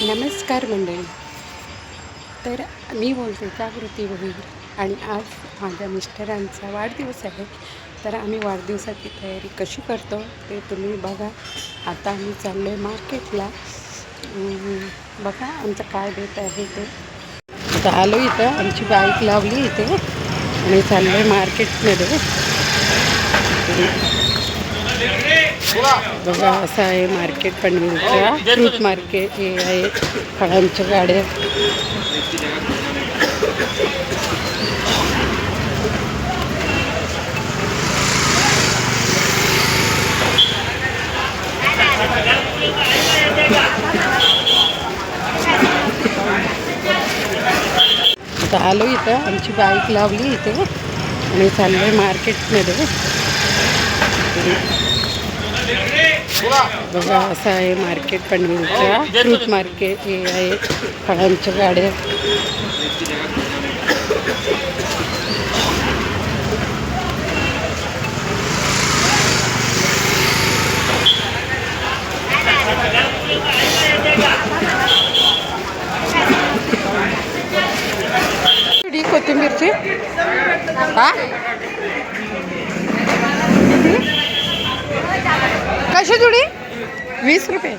नमस्कार मंडळी. तर मी बोलते जागृती बहीर आणि आज माझ्या मिस्टरांचा वाढदिवस आहे. तर आम्ही वाढदिवसाची तयारी कशी करतो ते तुम्ही बघा. आता आम्ही चाललो आहे मार्केटला बघा आमचं काय देत आहे ते. आता आलो इथं. आमची बाईक लावली इथे. आणि चाललो आहे मार्केटमध्ये. बघा असं आहे मार्केट पनवेलच्या फ्रूट मार्केट हे आहे फळांच्या गाड्या. आता आलो इथं आमची बाईक लावली इथे. आणि चाललो आहे मार्केटमध्ये असं आहे मार्केट पनवेलच्या फ्रूट मार्केट हे आहे फळांच्या गाड्या कोथिंबीरची हा कशी जुडी? वीस रुपये.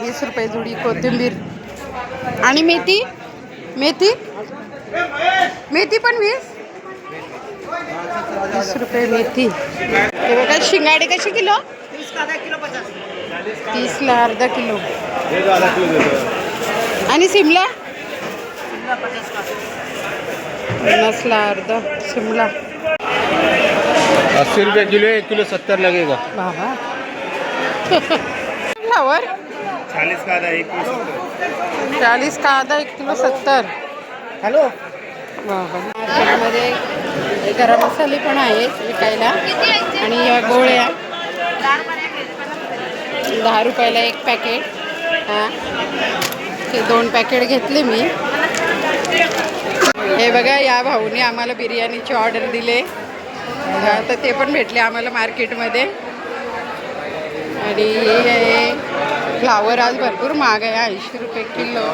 वीस रुपये जुडी कोथिंबीर. आणि मेथी? मेथी? मेथी पण वीस? वीस रुपये मेथी. हे बघा शिंगाडे कशी किलो? तीसला अर्धा किलो. आणि सिमला? पन्नासला अर्धा शिमला अस्सी रुपये किलो एक किलो सत्तर लगेगा। बाबा। फ्लावर? चालीस का आधा एक किलो चाळीस का आधा एक किलो सत्तर। हॅलो? बाबा मार्केटमध्ये गरम मसाले पण आहेत विकायला. आणि या गोळ्या. दहा रुपयाला एक पॅकेट. हां. ते दोन पॅकेट घेतले मी. हे बघा या भाऊने आम्हाला बिर्याणीची ऑर्डर दिले. तर ते पण भेटले आम्हाला मार्केटमध्ये. आणि हे आहे फ्लावर आज भरपूर महाग आहे ऐंशी रुपये किलो.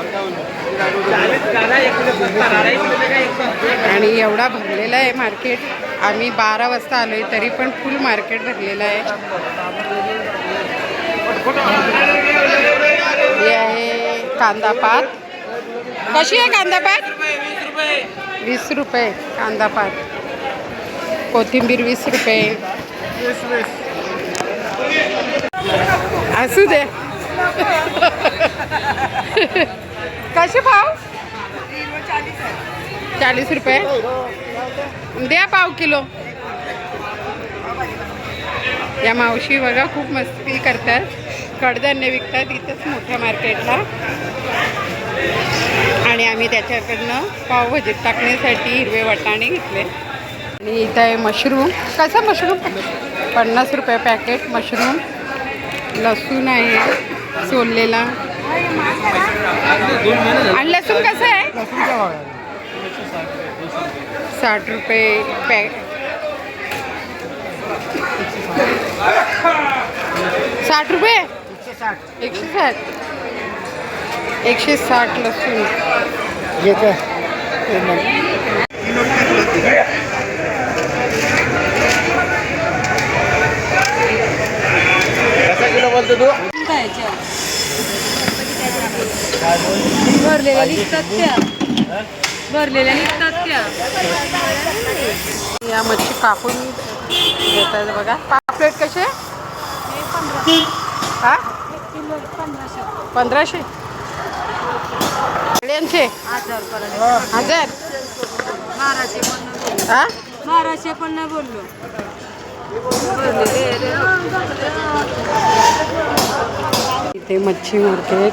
आणि एवढा भरलेला आहे मार्केट. आम्ही बारा वाजता आलो आहे तरी पण फुल मार्केट भरलेलं आहे. हे आहे कांदा पात. कशी आहे कांदा पात? वीस रुपये कांदा पात. कोथिंबीर वीस रुपये. असू दे. कसे भाव चाळीस रुपये. द्या पाव किलो. या मावशी बघा खूप मस्ती करतात. कडधान्य विकतात इथंच मोठ्या मार्केटला. आणि आम्ही त्याच्याकडनं पावभाजीत टाकण्यासाठी हिरवे वाटाणे घेतले. आणि इथं आहे मशरूम. कसा मशरूम? पन्नास रुपये पॅकेट मशरूम. लसूण आहे सोललेला. आणि लसूण कसं आहे? साठ रुपये पॅ साठ रुपये? एकशे साठ. एकशे साठ लसूण ये क्या कसा किलो बोलतो तू भरलेल्या निघतात त्या. भरलेल्या निघतात त्या. या मच्छी कापून घेतात बघा. पापलेट कसे हा? पंधराशे. शेळ्यांचे हजार. बाराशे पण नाही बोललो. इथे मच्छी मार्केट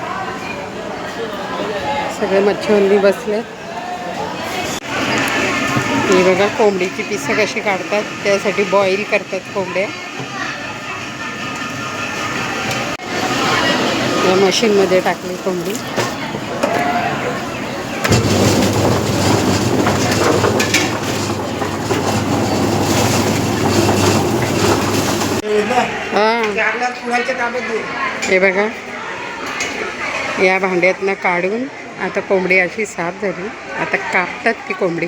सगळे मच्छीवंदी बसले. हे बघा कोंबडीची पिसं कशी काढतात त्यासाठी बॉईल करतात कोंबड्या. या मशीनमध्ये टाकली कोंबडी. हां. हे बघा. या भांड्यातनं काढून आता कोंबडी अशी साफ झाली. आता कापतात ती कोंबडी.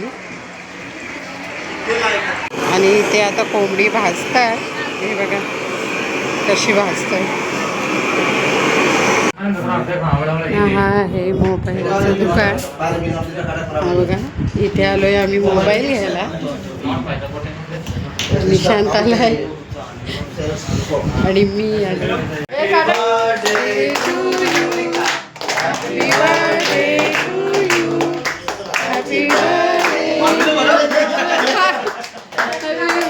आणि ते आता कोंबडी भाजतात. हे बघा. कशी भाजतात. हा हे मोबाईलचं दुकान. हा बघा. इथे आलोय आम्ही मोबाईल घ्यायला. निशांत आलाय. आणि मी आलो Happy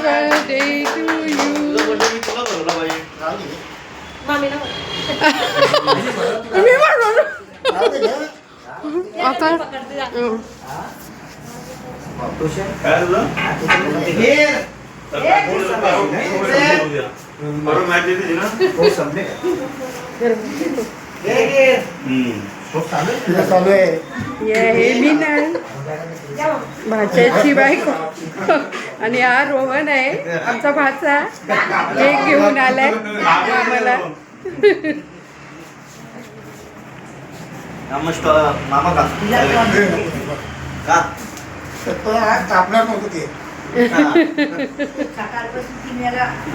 birthday to you. मी म्हणून आता हं. चालू आहे. हे नाही भाच्याची बायको. आणि हा रोहन आहे आमचा भाचा. केक घेऊन आलाय. आम्हाला. नमस्कार. मामा का? का? कापणार नव्हतं ते.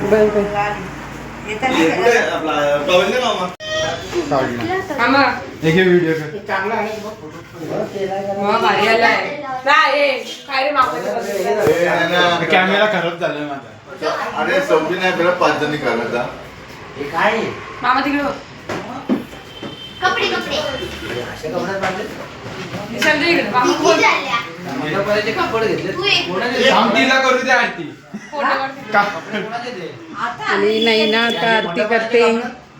बरं बरं व्हिडिओ भारी आलाय काय रे कॅमेरा खराब झालाय माझा अरे सवडी नाही त्याला पाच जणी करायचा मामा तिकडे बघ. कपडे कपडे निशांत इकडे मामा किती फोन करू आरती फोटो आणि नैना आता आरती करते.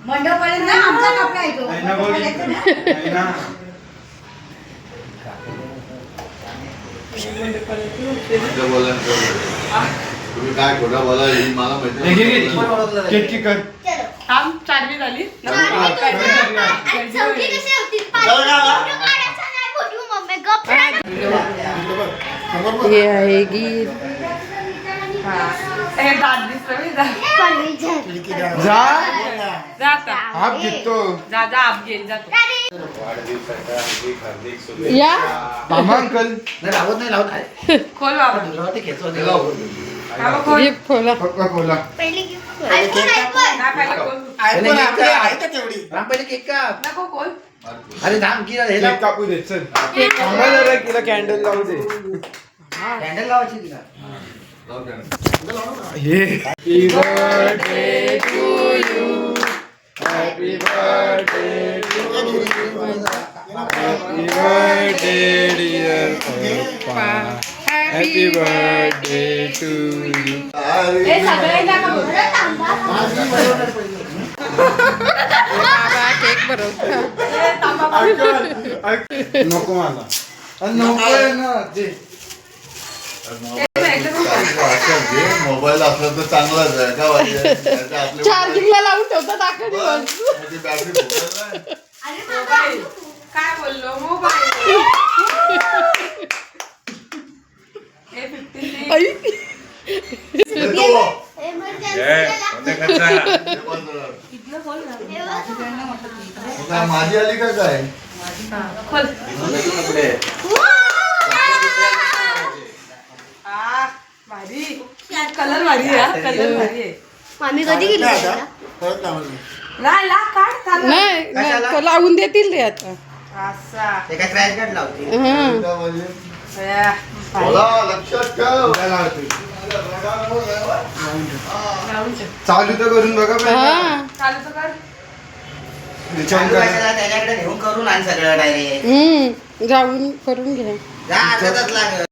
मंडपाला आमचा कपडा आहे तो. नैना बोल. नैना. खोटं बोला तुम्ही काय खोटं बोला ही मला हे घे, घे, माहिती घे. केक की कर. चलो. थांब चारवी झाली. हे आहे गीत. जा. आप जातो या. मामा अंकल. खोल खोल. गिफ्ट खोला. कोका कोला खोल आहे का खोल केक कापू दे चल. थांबा तिला कॅन्डल लावू दे. हे. Happy birthday to you happy birthday to you happy birthday dear papa happy birthday to you हे सगळ्यांना का बोल? बाबा केक बनवतो नको मला. नको आहे ना ते. मोबाईल असला तर चांगलाच आहे का वाटतं आपले चार्जिंगला लावून ठेवतात आखा दिवस बॅटरी मोबाईल काय बोललो? मोबाईल माझी आली का काय? भारी. कलर भारी आहे हा, कलर भारी आहे. मामी कधी गेली ला काढ नाही लावून देतील ते आता. असा. हं. लक्षात ठेव. चालू तर करून बघा पहिला. हा. चालू तर कर. त्याच्याकडे घेऊन करून आण सगळं डायरेक्ट हम्म जाऊन करून घ्या जा अर्धा तास लागेल.